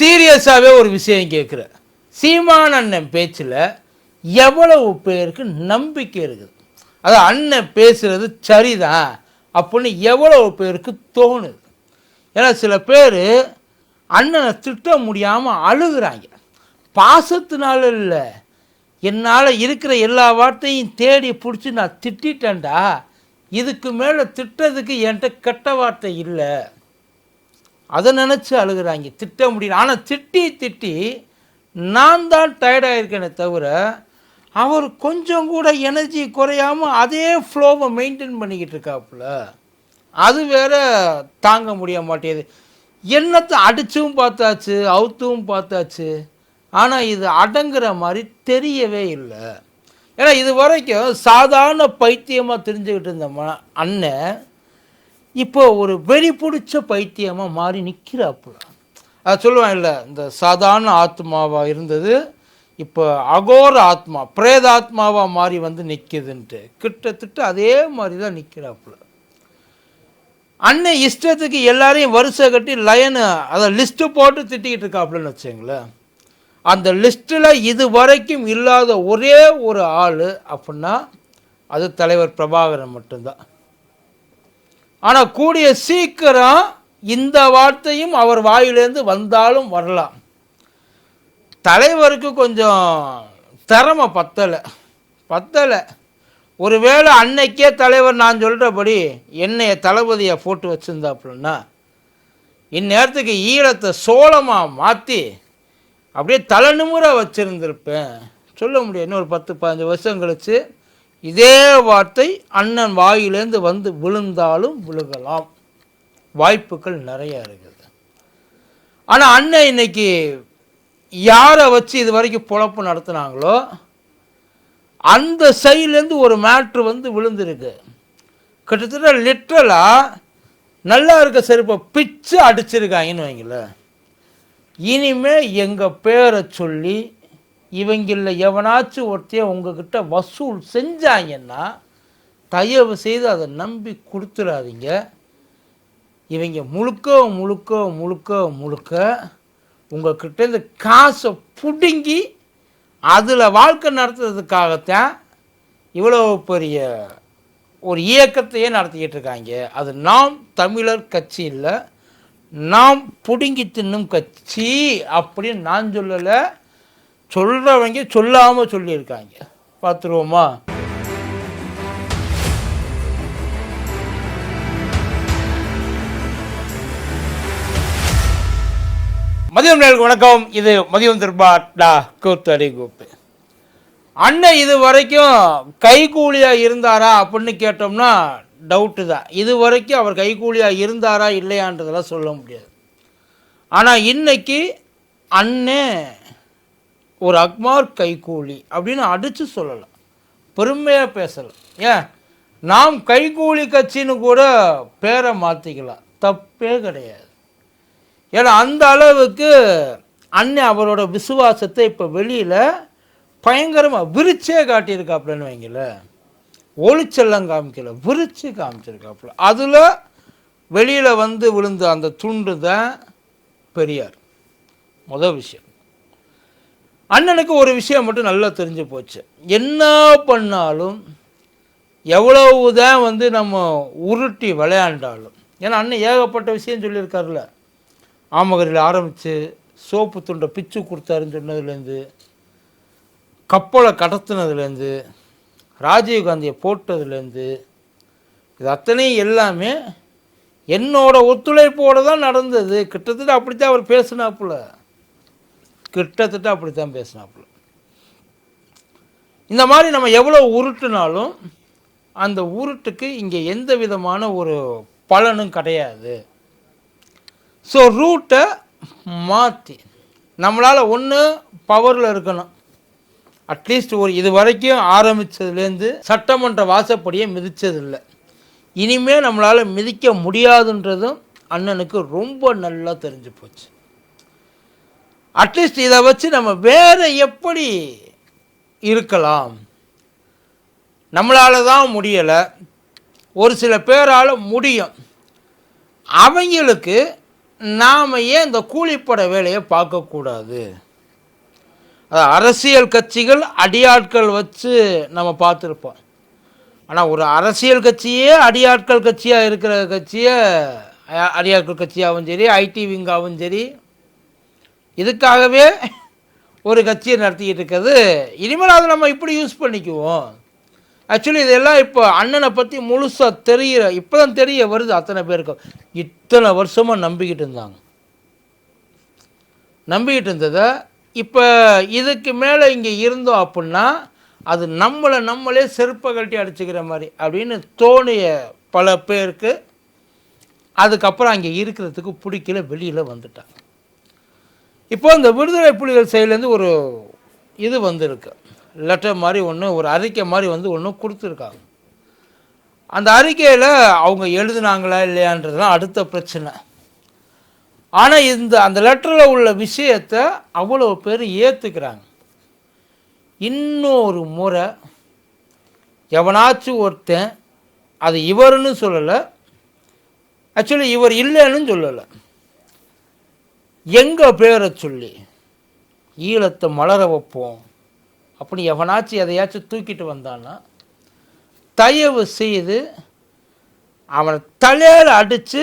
சீரியஸாகவே ஒரு விஷயம் கேட்குறேன் சீமான் அண்ணன் பேச்சில் எவ்வளவு பேருக்கு நம்பிக்கை இருக்குது. அது அண்ணன் பேசுகிறது சரிதான் அப்படின்னு எவ்வளவு பேருக்கு தோணுது. ஏன்னா சில பேர் அண்ணனை திட்ட முடியாமல் அழுகுறாங்க. பாசத்தினால இல்லை. என்னால் இருக்கிற எல்லா வார்த்தையும் தேடி பிடிச்சி நான் திட்டிட்டேன்டா. இதுக்கு மேலே திட்டதுக்கு என்கிட்ட கெட்ட வார்த்தை இல்லை. அதை நினச்சி அழுகுறாங்க. திட்ட முடியல. ஆனால் திட்டி திட்டி நான் தான் டயர்டாயிருக்கேனே தவிர அவர் கொஞ்சம் கூட எனர்ஜி குறையாமல் அதே ஃப்ளோவை மெயின்டைன் பண்ணிக்கிட்டு இருக்காப்புல. அது வேற தாங்க முடிய மாட்டேங்குது. என்னத்தை அடித்தும் பார்த்தாச்சு அவுத்தும் பார்த்தாச்சு. ஆனால் இது அடங்குற மாதிரி தெரியவே இல்லை. ஏன்னா இது வரைக்கும் சாதாரண பைத்தியமாக தெரிஞ்சுக்கிட்டு இருந்த ம- அண்ணன் இப்போ ஒரு வெறி பிடிச்ச பைத்தியமாக மாறி நிற்கிறாப்புல அது சொல்லுவேன் இல்லை இந்த சாதாரண ஆத்மாவாக இருந்தது இப்போ அகோர ஆத்மா பிரேதாத்மாவாக மாறி வந்து நிற்கிதுன்ட்டு கிட்டத்தட்ட அதே மாதிரி தான் நிற்கிறாப்புல அண்ணன் இஷ்டத்துக்கு எல்லாரையும் வரிசை கட்டி லைனு அதை லிஸ்ட்டு போட்டு திட்டிக்கிட்டு இருக்காப்புலன்னு வச்சுங்களேன் அந்த லிஸ்ட்டில் இது வரைக்கும் இல்லாத ஒரே ஒரு ஆள் அப்படின்னா அது தலைவர் பிரபாகரன் மட்டும்தான். ஆனால் கூடிய சீக்கிரம் இந்த வார்த்தையும் அவர் வாயிலேருந்து வந்தாலும் வரலாம். தலைவருக்கு கொஞ்சம் திறமை பத்தலை. பத்தலை. ஒருவேளை அன்னைக்கே தலைவர் நான் சொல்கிறபடி என்னைய தளபதியை போட்டு வச்சுருந்தாப்புலன்னா இந்நேரத்துக்கு ஈழத்தை சோளமாக மாற்றி அப்படியே தலைநிமுற வச்சுருந்துருப்பேன். சொல்ல முடியும் இன்னும் ஒரு பத்து பதினஞ்சு வருஷம் கழித்து இதே வார்த்தை அண்ணன் வாயிலேருந்து வந்து விழுந்தாலும் விழுகலாம். வாய்ப்புகள் நிறைய இருக்குது. ஆனால் அண்ணன் இன்னைக்கு யாரை வச்சு இது வரைக்கும் பொழப்பு நடத்துனாங்களோ அந்த சைட்லேருந்து ஒரு மேட்ரு வந்து விழுந்திருக்கு. கிட்டத்தட்ட லிட்ரலாக நல்லா இருக்க செருப்பை பிச்சு அடிச்சிருக்காங்கன்னு வைங்களேன். இனிமேல் எங்கள் பேரை சொல்லி இவங்களில் எவனாச்சும் ஒருத்தையும் உங்ககிட்ட வசூல் செஞ்சாங்கன்னா தயவு செய்து அதை நம்பி கொடுத்துடாதீங்க இவங்க முழுக்க முழுக்க முழுக்க முழுக்க உங்கள்கிட்ட இந்த காசை பிடுங்கி அதில் வாழ்க்கை நடத்துறதுக்காகத்தான் இவ்வளோ பெரிய ஒரு இயக்கத்தையே நடத்திக்கிட்டு இருக்காங்க. அது நாம் தமிழர் கட்சி இல்லை நாம் பிடுங்கி தின்னும் கட்சி அப்படின்னு நான் சொல்லலை. சொல்கிறவங்க சொல்லாமல் சொல்லியிருக்காங்க. பார்த்துருவோமா? மதியம் நேருக்கு வணக்கம். இது மதியம் திருபாட்டா கூத்தடி கூப்பு அண்ணன் இது வரைக்கும் கைகூலியாக இருந்தாரா அப்படின்னு கேட்டோம்னா டவுட்டு தான். இது வரைக்கும் அவர் கைகூலியாக இருந்தாரா இல்லையான்றதெல்லாம் சொல்ல முடியாது. ஆனால் இன்னைக்கு அண்ணன் ஒரு அக்மார் கைகூலி அப்படின்னு அடித்து சொல்லலாம். பெருமையாக பேசலாம். ஏன்? நாம் கைகூலி கட்சின்னு கூட பேரை மாற்றிக்கலாம் தப்பே கிடையாது. ஏன்னா அந்த அளவுக்கு அண்ணன் அவரோட விசுவாசத்தை இப்போ வெளியில் பயங்கரமாக விரிச்சே காட்டியிருக்காப்புலன்னு வைங்களேன். ஒளிச்செல்லம் காமிக்கல விரிச்சு காமிச்சிருக்காப்புல. அதில் வெளியில் வந்து விழுந்த அந்த துண்டு தான் பெரியார். முதல் விஷயம். அண்ணனுக்கு ஒரு விஷயம் மட்டும் நல்லா தெரிஞ்சு போச்சு. என்ன பண்ணாலும் எவ்வளவு தான் வந்து நம்ம உருட்டி விளையாண்டாலும். ஏன்னா அண்ணன் ஏகப்பட்ட விஷயம் சொல்லியிருக்காருல்ல. ஆமகரில் ஆரம்பித்து சோப்பு துண்டை பிச்சு கொடுத்தாருன்னு சொன்னதுலேருந்து கப்பலை கடத்தினதுலேருந்து ராஜீவ்காந்தியை போட்டதுலேருந்து இது அத்தனையும் எல்லாமே என்னோடய ஒத்துழைப்போடு தான் நடந்தது. கிட்டத்தட்ட அப்படித்தான் அவர் பேசினாப்புல. கிட்டத்தட்ட அப்படித்தான் பேசினாப்புல. இந்த மாதிரி நம்ம எவ்வளோ உருட்டுனாலும் அந்த உருட்டுக்கு இங்கே எந்த விதமான ஒரு பலனும் கிடையாது. ஸோ ரூட்டை மாற்றி நம்மளால் ஒன்று பவரில் இருக்கணும். அட்லீஸ்ட் ஒரு இது வரைக்கும் ஆரம்பித்ததுலேருந்து சட்டமன்ற வாசப்படியை மிதித்ததில்லை இனிமேல் நம்மளால் மிதிக்க முடியாதுன்றதும் அண்ணனுக்கு ரொம்ப நல்லா தெரிஞ்சு போச்சு. அட்லீஸ்ட் இதை வச்சு நம்ம வேறு எப்படி இருக்கலாம்? நம்மளால தான் முடியலை. ஒரு சில பேரால் முடியும். அவங்களுக்கு நாம் ஏன் இந்த கூலிப்பட வேலையை பார்க்கக்கூடாது அது அரசியல் கட்சிகள் அடியாட்கள் வச்சு நம்ம பார்த்துருப்போம். ஆனால் ஒரு அரசியல் கட்சியே அடியாட்கள் கட்சியாக இருக்கிற கட்சியை அடியாட்கள் கட்சியாகவும் சரி ஐடி விங்காகவும் சரி இதுக்காகவே ஒரு கட்சியை நடத்திக்கிட்டு இருக்கிறது இனிமேல் அதை நம்ம இப்படி யூஸ் பண்ணிக்குவோம். ஆக்சுவலி இதெல்லாம் இப்போ அண்ணனை பற்றி முழுசாக தெரிகிற இப்போ தான் தெரிய வருது அத்தனை பேருக்கும். இத்தனை வருஷமாக நம்பிக்கிட்டு இருந்தாங்க. நம்பிக்கிட்டு இருந்ததை இப்போ இதுக்கு மேலே இங்கே இருந்தோம் அப்படின்னா அது நம்மளை நம்மளே செருப்பை கழட்டி அடிச்சுக்கிற மாதிரி அப்படின்னு தோணிய பல பேருக்கு அதுக்கப்புறம் அங்கே இருக்கிறதுக்கு பிடிக்கல வெளியில் வந்துட்டாங்க. இப்போ இந்த விடுதலை புலிகள் செயலேருந்து ஒரு இது வந்திருக்கு. லெட்டர் மாதிரி ஒன்று ஒரு அறிக்கை மாதிரி வந்து ஒன்று கொடுத்துருக்காங்க. அந்த அறிக்கையில் அவங்க எழுதுனாங்களா இல்லையான்றதுலாம் அடுத்த பிரச்சனை. ஆனால் இந்த அந்த லெட்டரில் உள்ள விஷயத்தை அவ்வளோ பேர் ஏற்றுக்கிறாங்க இன்னொரு முறை எவனாச்சும் ஒருத்தன் அது இவருன்னு சொல்லலை. ஆக்சுவலி இவர் இல்லைன்னு சொல்லலை. எங்கள் பேரை சொல்லி? ஈழத்தை மலர வைப்போம். அப்படி எவனாச்சும் எதையாச்சும் தூக்கிட்டு வந்தான்னா தயவு செய்து அவனை தலையில் அடித்து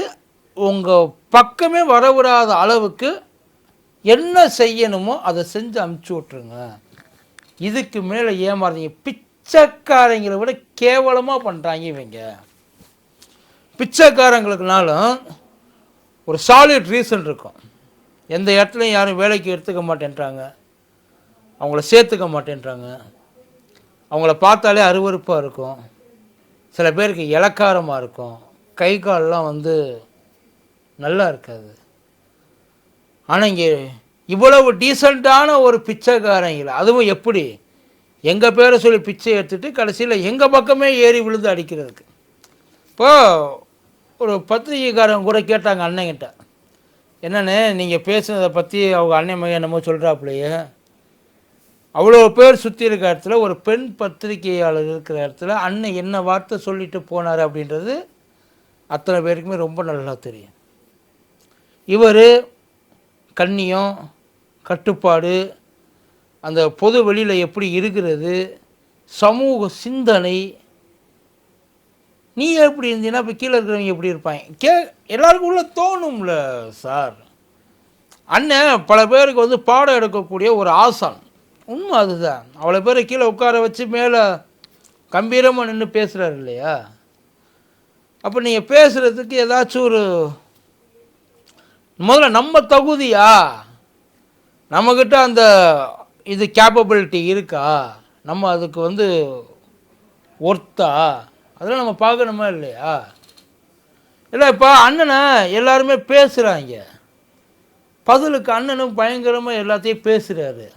உங்கள் பக்கமே வரவிடாத அளவுக்கு என்ன செய்யணுமோ அதை செஞ்சு அமுச்சு விட்ருங்க இதுக்கு மேலே ஏமாறீங்க. பிச்சைக்காரங்களை விட கேவலமாக பண்ணுறாங்க இவங்க. பிச்சைக்காரங்களுக்குனாலும் ஒரு சாலிட் ரீசன் இருக்கும். எந்த இடத்துலையும் யாரும் வேலைக்கு எடுத்துக்க மாட்டேன்றாங்க. அவங்கள சேர்த்துக்க மாட்டேன்றாங்க. அவங்கள பார்த்தாலே அருவருப்பாக இருக்கும். சில பேருக்கு இலக்காரமாக இருக்கும். கை கால்லாம் வந்து நல்லா இருக்காது. ஆனால் இங்கே இவ்வளவு டீசெண்டான ஒரு பிச்சைக்காரங்கள அதுவும் எப்படி? எங்கள் பேரை சொல்லி பிச்சை எடுத்துகிட்டு கடைசியில் எங்கள் பக்கமே ஏறி விழுந்து அடிக்கிறதுக்கு. இப்போது ஒரு பத்திரிகைக்காரங்க கூட கேட்டாங்க அண்ணங்கிட்ட என்னென்னு நீங்கள் பேசுனதை பற்றி அவங்க அண்ணன் மகன் என்னமோ சொல்கிறாப்புலையே அவ்வளோ பேர் சுற்றி இருக்கிற இடத்துல ஒரு பெண் பத்திரிகையாளர் இருக்கிற இடத்துல அண்ணன் என்ன வார்த்தை சொல்லிட்டு போனார் அப்படின்றது அத்தனை பேருக்குமே ரொம்ப நல்லா தெரியும். இவர் கண்ணியம் கட்டுப்பாடு அந்த பொது வெளியில் எப்படி இருக்கிறது சமூக சிந்தனை நீ எப்படி இருந்தீங்கன்னா இப்போ கீழே இருக்கிறவங்க எப்படி இருப்பாங்க கே எல்லாருக்கும் உள்ள தோணும்ல சார். அண்ணன் பல பேருக்கு வந்து பாடம் எடுக்கக்கூடிய ஒரு ஆசான். உண்மை அதுதான். அவ்வளோ பேரை கீழே உட்கார வச்சு மேலே கம்பீரமாக நின்று பேசுகிறாரு இல்லையா? அப்போ நீங்கள் பேசுகிறதுக்கு ஏதாச்சும் ஒரு முதல்ல நம்ம தகுதியா? நம்மக்கிட்ட அந்த இது கேப்பபிலிட்டி இருக்கா? நம்ம அதுக்கு வந்து ஒர்த்தா அதெல்லாம் நம்ம பார்க்கணுமா இல்லையா? இல்லை இப்போ அண்ணனை எல்லாருமே பேசுகிறாங்க பதிலுக்கு அண்ணனும் பயங்கரமாக எல்லாத்தையும் பேசுகிறாரு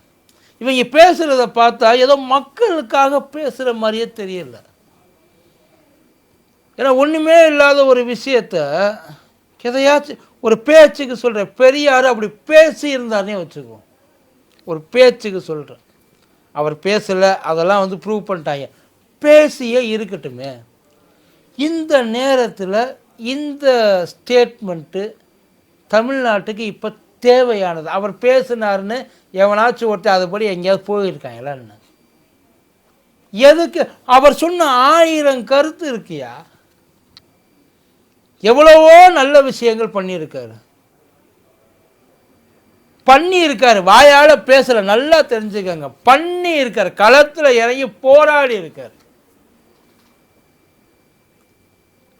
இவங்க பேசுகிறத பார்த்தா ஏதோ மக்களுக்காக பேசுகிற மாதிரியே தெரியல. ஏன்னா ஒன்றுமே இல்லாத ஒரு விஷயத்த எதையாச்சும் ஒரு பேச்சுக்கு சொல்கிறேன் பெரியார் அப்படி பேசி வச்சுக்குவோம். ஒரு பேச்சுக்கு சொல்கிறேன் அவர் பேசலை அதெல்லாம் வந்து ப்ரூவ் பண்ணிட்டாங்க. பேசியே இருக்கட்டுமே. இந்த நேரத்தில் இந்த ஸ்டேட்மெண்ட்டு தமிழ்நாட்டுக்கு இப்போ தேவையானது. அவர் பேசினார்னு எவனாச்சும் ஒருத்தர் அதுபடி எங்கேயாவது போயிருக்காங்களான்னு எதுக்கு? அவர் சொன்ன ஆயிரம் கருத்து இருக்கியா? எவ்வளவோ நல்ல விஷயங்கள் பண்ணியிருக்காரு. பண்ணியிருக்காரு. வாயால் பேசலை நல்லா தெரிஞ்சுக்கங்க. பண்ணி களத்தில் இறங்கி போராடி இருக்கார்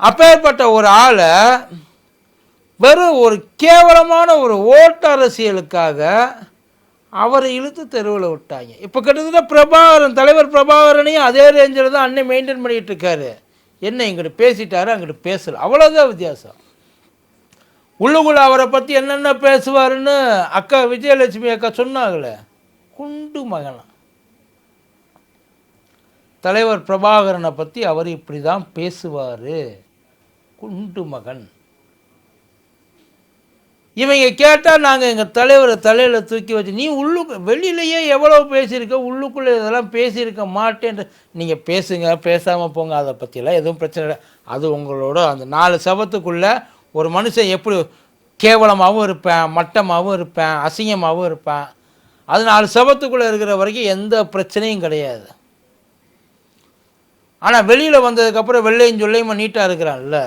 அப்பேற்பட்ட ஒரு ஆளை வெறும் ஒரு கேவலமான ஒரு ஓட்டு அரசியலுக்காக அவரை இழுத்து தெருவில் விட்டாங்க. இப்போ கிட்டத்தட்ட பிரபாகரன் தலைவர் பிரபாகரனையும் அதே ரேஞ்சில் தான் அண்ணன் மெயின்டைன் பண்ணிகிட்டு இருக்காரு. என்ன இங்கிட்ட பேசிட்டாரு அங்கிட்ட பேசல. அவ்வளோதான் வித்தியாசம். உள்ளுக்குள்ள அவரை பற்றி என்னென்ன பேசுவாருன்னு அக்கா விஜயலட்சுமி அக்கா சொன்னாங்களே. குண்டு மகனா. தலைவர் பிரபாகரனை பற்றி அவர் இப்படி தான் பேசுவார். குண்டு மகன். இவங்க கேட்டால் நாங்கள் எங்கள் தலைவரை தலையில் தூக்கி வச்சு நீ உள்ளுக்கு வெளியிலேயே எவ்வளோ பேசியிருக்க? உள்ளுக்குள்ளே இதெல்லாம் பேசியிருக்க மாட்டேன்ற நீங்கள் பேசுங்க பேசாமல் போங்க அதை பற்றிலாம் எதுவும் பிரச்சனை இல்லை. அது உங்களோட அந்த நாலு சபத்துக்குள்ளே ஒரு மனுஷன் எப்படி கேவலமாகவும் இருப்பேன் மட்டமாகவும் இருப்பேன் அசிங்கமாகவும் இருப்பேன். அது நாலு சபத்துக்குள்ளே இருக்கிற வரைக்கும் எந்த பிரச்சனையும் கிடையாது. ஆனால் வெளியில் வந்ததுக்கப்புறம் வெள்ளையும் சொல்லையுமா நீட்டாக இருக்கிறான்ல.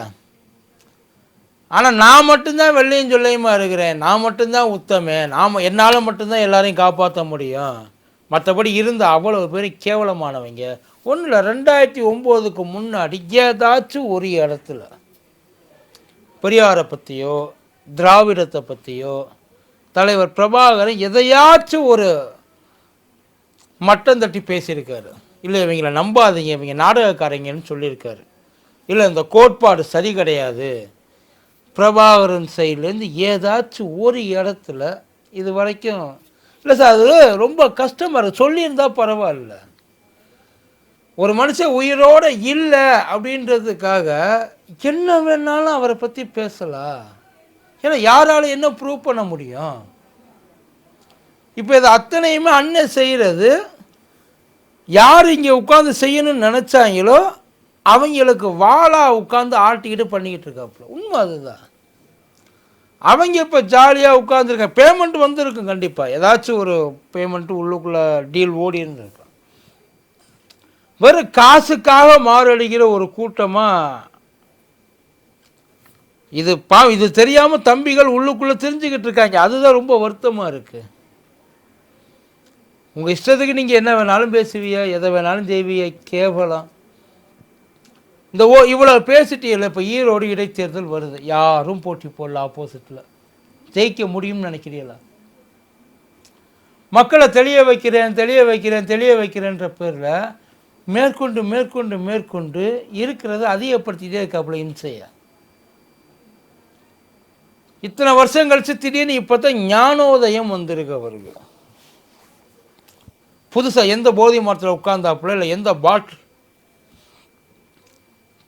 ஆனால் நான் மட்டும்தான் வெள்ளையும் சொல்லையுமா இருக்கிறேன்? நான் மட்டும்தான் உத்தமே. நாம் என்னால் மட்டும்தான் எல்லாரையும் காப்பாற்ற முடியும். மற்றபடி இருந்த அவ்வளோ பேர் கேவலமானவங்க. ஒன்றில் ரெண்டாயிரத்தி ஒம்போதுக்கு முன்னாடி ஏதாச்சும் ஒரு இடத்துல பெரியாரை பற்றியோ திராவிடத்தை பற்றியோ தலைவர் பிரபாகரன் எதையாச்சும் ஒரு மட்டம் தட்டி பேசியிருக்காரு. இல்லை இவங்களை நம்பாதீங்க இவங்க நாடகக்காரங்கன்னு சொல்லியிருக்காரு. இல்லை இந்த கோட்பாடு சரி கிடையாது. பிரபாகரன் சைட்லேருந்து ஏதாச்சும் ஒரு இடத்துல இது வரைக்கும் இல்லை சார் அது ரொம்ப கஷ்டமாக சொல்லியிருந்தால் பரவாயில்ல. ஒரு மனுஷன் உயிரோட இல்லை அப்படின்றதுக்காக என்ன வேணாலும் அவரை பற்றி பேசலாம். ஏன்னா யாரால என்ன ப்ரூவ் பண்ண முடியும்? இப்போ இது அத்தனையுமே அண்ணன் செய்கிறது யார் இங்கே உட்காந்து செய்யணும்னு நினச்சாங்களோ அவங்களுக்கு வாழா உட்காந்து ஆட்டிக்கிட்டு பண்ணிக்கிட்டு இருக்காப்புல. உண்மை அதுதான். அவங்க இப்போ ஜாலியாக உட்காந்துருக்காங்க பேமெண்ட் வந்துருக்கும் கண்டிப்பாக ஏதாச்சும் ஒரு பேமெண்ட்டு உள்ளுக்குள்ளே டீல் ஓடி இருக்கும் வெறும் காசுக்காக மாரடிக்கிற ஒரு கூட்டமாக இது பா இது தெரியாமல் தம்பிகள் உள்ளுக்குள்ளே தெரிஞ்சுக்கிட்டு இருக்காங்க. அதுதான் ரொம்ப வருத்தமாக இருக்குது உங்கள் இஷ்டத்துக்கு நீங்கள் என்ன வேணாலும் பேசுவீங்க எதை வேணாலும் செய்வீங்க கேவலம். இந்த ஓ இவ்வளோ பேசிட்டீங்கல்ல இப்போ ஈரோடு இடைத்தேர்தல் வருது. யாரும் போட்டி போடல ஆப்போசிட்டில் ஜெயிக்க முடியும்னு நினைக்கிறீங்களா? மக்களை தெளிய வைக்கிறேன் தெளிய வைக்கிறேன் தெளிய வைக்கிறேன்ற பேரில் மேற்கொண்டு மேற்கொண்டு மேற்கொண்டு இருக்கிறத அதிகப்படுத்திட்டே இருக்காப்புல இம்சையா. இத்தனை வருஷம் கழிச்சு திடீர்னு இப்போ தான் ஞானோதயம் வந்திருக்கு அவருக்கு. புதுசாக எந்த போதை மரத்தில் உட்கார்ந்தாப்புல இல்லை எந்த பாட்டில்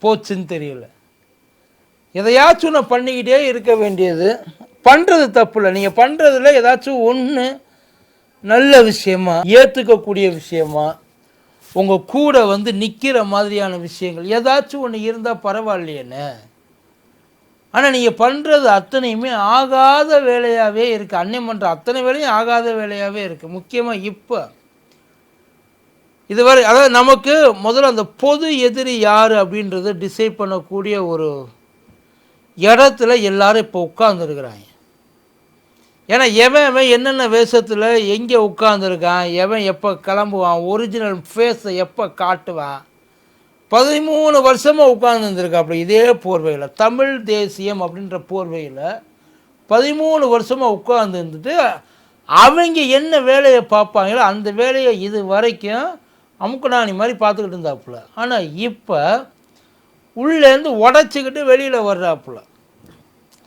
போச்சுன்னு தெரியல. எதையாச்சும் ஒன்று பண்ணிக்கிட்டே இருக்க வேண்டியது. பண்ணுறது தப்பு இல்லை நீங்கள் பண்ணுறதுல ஏதாச்சும் ஒன்று நல்ல விஷயமா ஏற்றுக்கக்கூடிய விஷயமா உங்கள் கூட வந்து நிற்கிற மாதிரியான விஷயங்கள் ஏதாச்சும் ஒன்று இருந்தால் பரவாயில்லையேன்னு. ஆனால் நீங்கள் பண்ணுறது அத்தனையுமே ஆகாத வேலையாகவே இருக்குது அன்னை பண்ணுற அத்தனை வேலையும் ஆகாத வேலையாகவே இருக்குது முக்கியமாக இப்போ. இதுவரை அதாவது நமக்கு முதல்ல அந்த பொது எதிரி யார் அப்படின்றத டிசைட் பண்ணக்கூடிய ஒரு இடத்துல எல்லாரும் இப்போ உட்காந்துருக்குறாங்க ஏன்னா எவன் எவன் என்னென்ன வேஷத்தில் எங்கே உட்காந்துருக்கான் எவன் எப்போ கிளம்புவான் ஒரிஜினல் ஃபேஸை எப்போ காட்டுவான் பதிமூணு வருஷமாக உட்காந்துருந்துருக்கா அப்படி இதே போர்வையில் தமிழ் தேசியம் அப்படின்ற போர்வையில் பதிமூணு வருஷமாக உட்கார்ந்து இருந்துட்டு அவங்க என்ன வேலையை பார்ப்பாங்களோ அந்த வேலையை இது வரைக்கும் அமுக்கடாணி மாதிரி பார்த்துக்கிட்டு இருந்தாப்புல. ஆனால் இப்போ உள்ளேருந்து உடச்சிக்கிட்டு வெளியில் வர்றாப்புல.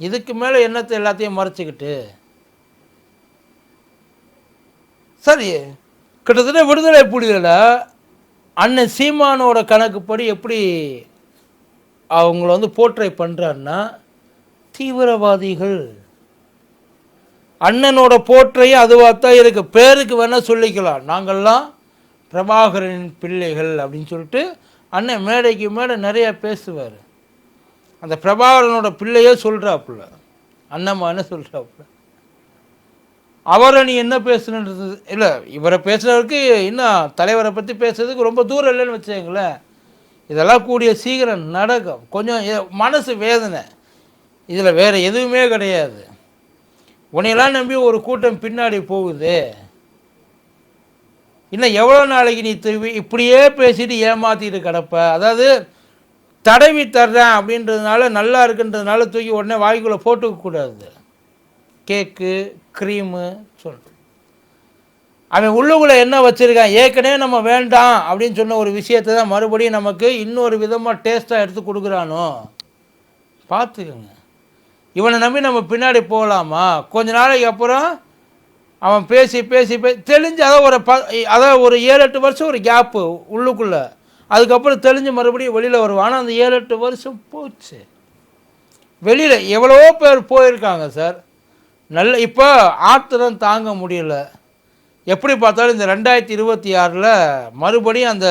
இதுக்கு மேலே என்னத்தை எல்லாத்தையும் மறைச்சிக்கிட்டு? சரி கிட்டத்தட்ட விடுதலை புலிகளை அண்ணன் சீமானோட கணக்குப்படி எப்படி அவங்கள வந்து போர்ட்ரை பண்ணுறாருன்னா தீவிரவாதிகள். அண்ணனோட போற்றையும் அதுவாக தான் இருக்குது பேருக்கு வேணால் சொல்லிக்கலாம். நாங்கள்லாம் பிரபாகரனின் பிள்ளைகள் அப்படின்னு சொல்லிட்டு அண்ணன் மேடைக்கு மேடை நிறையா பேசுவார். அந்த பிரபாகரனோட பிள்ளையே சொல்கிறாப்புல அண்ணம்மான்னு சொல்கிறாப்புல அவரை நீ என்ன பேசுனது? இல்லை இவரை பேசுகிறவருக்கு இன்னும் தலைவரை பற்றி பேசுறதுக்கு ரொம்ப தூரம் இல்லைன்னு வச்சுங்களேன் இதெல்லாம் கூடிய சீக்கிரம் நடக்கும். கொஞ்சம் எ- மனசு வேதனை. இதில் வேறு எதுவுமே கிடையாது. உன்னையெல்லாம் நம்பி ஒரு கூட்டம் பின்னாடி போகுது. இன்னும் எவ்வளோ நாளைக்கு நீ திரும்பி இப்படியே பேசிட்டு ஏமாற்றிட்டு கிடப்ப? அதாவது தடவி தர்றேன் அப்படின்றதுனால நல்லா இருக்குன்றதுனால தூக்கி உடனே வாய்க்குள்ளே போட்டுக்க கூடாது. கேக்கு க்ரீமு சொல்கிறேன் அவன் உள்ளுக்குள்ளே என்ன வச்சுருக்கான்? ஏற்கனவே நம்ம வேண்டாம் அப்படின்னு சொன்ன ஒரு விஷயத்தை தான் மறுபடியும் நமக்கு இன்னொரு விதமாக டேஸ்ட்டாக எடுத்து கொடுக்குறானோ? பார்த்துக்கோங்க. இவனை நம்பி நம்ம பின்னாடி போகலாமா? கொஞ்ச நாளைக்கு அப்புறம் அவன் பேசி பேசி பேசி தெளிஞ்சு அதான் ஒரு ப அதான் ஒரு ஏழு எட்டு வருஷம் ஒரு கேப்பு உள்ளுக்குள்ளே. அதுக்கப்புறம் தெளிஞ்சு மறுபடியும் வெளியில் வருவான். ஆனால் அந்த ஏழு எட்டு வருஷம் போச்சு. வெளியில் எவ்வளவோ பேர் போயிருக்காங்க சார். நல்ல இப்போ ஆத்திரம் தாங்க முடியல. எப்படி பார்த்தாலும் இந்த ரெண்டாயிரத்தி இருபத்தி ஆறில் மறுபடியும் அந்த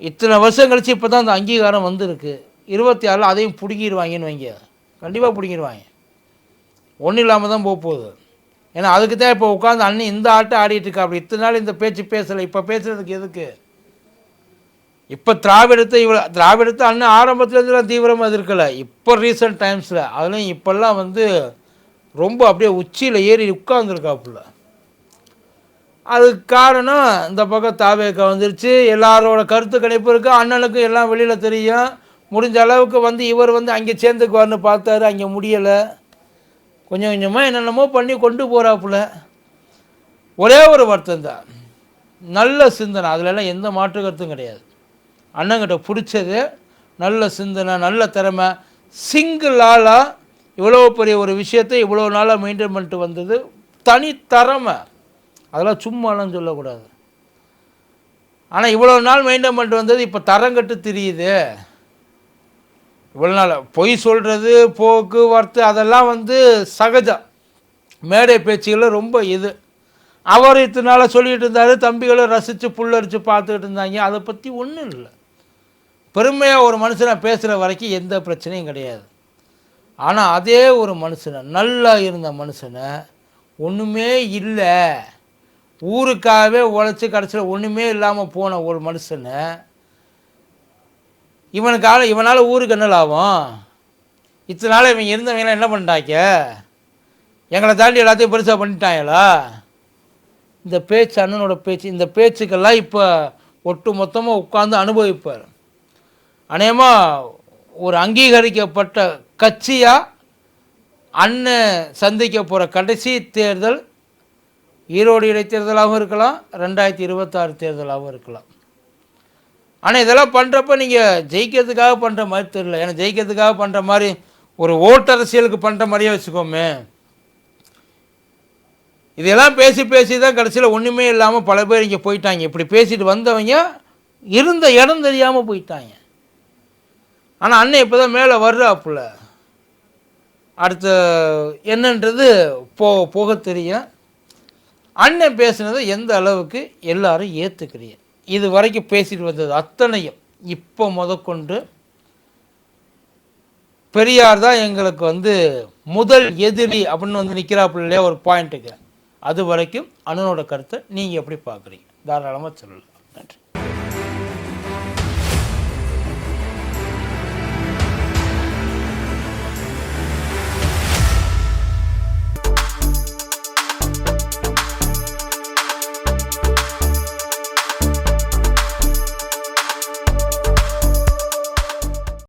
இத்தனை வருஷம் கழிச்சு இப்போ தான் அந்த அங்கீகாரம் வந்திருக்கு. இருபத்தி ஆறில் அதையும் பிடுங்கிடுவாங்கன்னு வைங்க. கண்டிப்பாக பிடுங்கிடுவாங்க ஒன்றும் இல்லாமல் தான் போக போகுது. ஏன்னா அதுக்கு தான் இப்போ உட்காந்து அண்ணன் இந்த ஆட்டம் ஆடிட்டு இருக்கா? அப்படி இத்தனை நாள் இந்த பேச்சு பேசலை. இப்போ பேசுகிறதுக்கு எதுக்கு? இப்போ திராவிடத்தை இவ்வளோ திராவிடத்தை அண்ணன் ஆரம்பத்துலேருந்துலாம் தீவிரமாக எதிர்க்கலை. இப்போ ரீசெண்ட் டைம்ஸில் அதுலேயும் இப்போல்லாம் வந்து ரொம்ப அப்படியே உச்சியில் ஏறி உட்காந்துருக்காப்புல அதுக்கு காரணம் இந்த பக்கம் தாவேக்கா வந்துருச்சு. எல்லாரோட கருத்து கணிப்பு இருக்குது அண்ணனுக்கும் எல்லாம் வெளியில் தெரியும். முடிஞ்ச அளவுக்கு வந்து இவர் வந்து அங்கே சேர்ந்துக்குவார்னு பார்த்தாரு. அங்கே முடியலை. கொஞ்சம் கொஞ்சமாக என்னென்னமோ பண்ணி கொண்டு போகிறாப்புல ஒரே ஒரு வருத்தம் தான் நல்ல சிந்தனை. அதுலலாம் எந்த மாற்று கருத்தும் கிடையாது. அண்ணங்கிட்ட பிடிச்சது நல்ல சிந்தனை நல்ல திறமை. சிங்கிள் ஆளாக இவ்வளோ பெரிய ஒரு விஷயத்தை இவ்வளோ நாளாக மெயின்டைன் பண்ணிட்டு வந்தது. தனித்தரமை அதெல்லாம் சும்மாலாம் சொல்லக்கூடாது. ஆனால் இவ்வளோ நாள் மெயின்டைன் பண்ணிட்டு வந்தது இப்போ தரங்கட்டு தெரியுது. இவ்வளோ நாள் பொய் சொல்கிறது போக்கு வரத்து அதெல்லாம் வந்து சகஜம். மேடை பேச்சுகளில் ரொம்ப இது. அவர் இத்தனை நாளாக சொல்லிகிட்டு இருந்தார் தம்பிகளும் ரசித்து புல்லரித்து பார்த்துக்கிட்டு இருந்தாங்க. அதை பற்றி ஒன்றும் இல்லை. பெருமையாக ஒரு மனுஷனை பேசுகிற வரைக்கும் எந்த பிரச்சனையும் கிடையாது. ஆனால் அதே ஒரு மனுஷனை நல்லா இருந்த மனுஷனை ஒன்றுமே இல்லை. ஊருக்காகவே உழைச்சி கடைசியில் ஒன்றுமே இல்லாமல் போன ஒரு மனுஷனை இவனுக்கால இவனால் ஊருக்கு என்ன லாபம்? இத்தனை நாள் இவன் இருந்தவங்களாம் என்ன பண்ணிட்டாங்க? எங்களை தாண்டி எல்லாத்தையும் பெருசாக பண்ணிட்டாங்களா? இந்த பேச்சு அண்ணனோட பேச்சு இந்த பேச்சுக்கெல்லாம் இப்போ ஒட்டு மொத்தமாக உட்காந்து அனுபவிப்பார். அநேகமாக ஒரு அங்கீகரிக்கப்பட்ட கட்சியாக அண்ணன் சந்திக்க போகிற கடைசி தேர்தல் ஈரோடு இடைத்தேர்தலாகவும் இருக்கலாம் ரெண்டாயிரத்தி இருபத்தாறு தேர்தலாகவும் இருக்கலாம். ஆனால் இதெல்லாம் பண்ணுறப்ப நீங்கள் ஜெயிக்கிறதுக்காக பண்ணுற மாதிரி தெரியல. ஏன்னா ஜெயிக்கிறதுக்காக பண்ணுற மாதிரி ஒரு ஓட்டரசியலுக்கு பண்ணுற மாதிரியே வச்சுக்கோமே. இதெல்லாம் பேசி பேசி தான் கடைசியில் ஒன்றுமே இல்லாமல் பல பேர் இங்கே போயிட்டாங்க. இப்படி பேசிட்டு வந்தவங்க இருந்த இடம் தெரியாமல் போயிட்டாங்க. ஆனால் அண்ணன் இப்போ தான் மேலே வர்றாப்புல. அடுத்த என்னன்றது போ போக தெரியும். அண்ணன் பேசுனதை எந்த அளவுக்கு எல்லாரும் ஏற்றுக்கிறீங்க இது வரைக்கும் பேசிட்டு வந்தது அத்தனையும். இப்போ முதற்கொண்டு பெரியார் தான் எங்களுக்கு வந்து முதல் எதிரி அப்படின்னு வந்து நிற்கிறாப்புல ஒரு பாயிண்ட்டுக்கு அது வரைக்கும் அண்ணனோட கருத்தை நீங்கள் எப்படி பார்க்குறீங்க? தாராளமாக சொல்லலாம்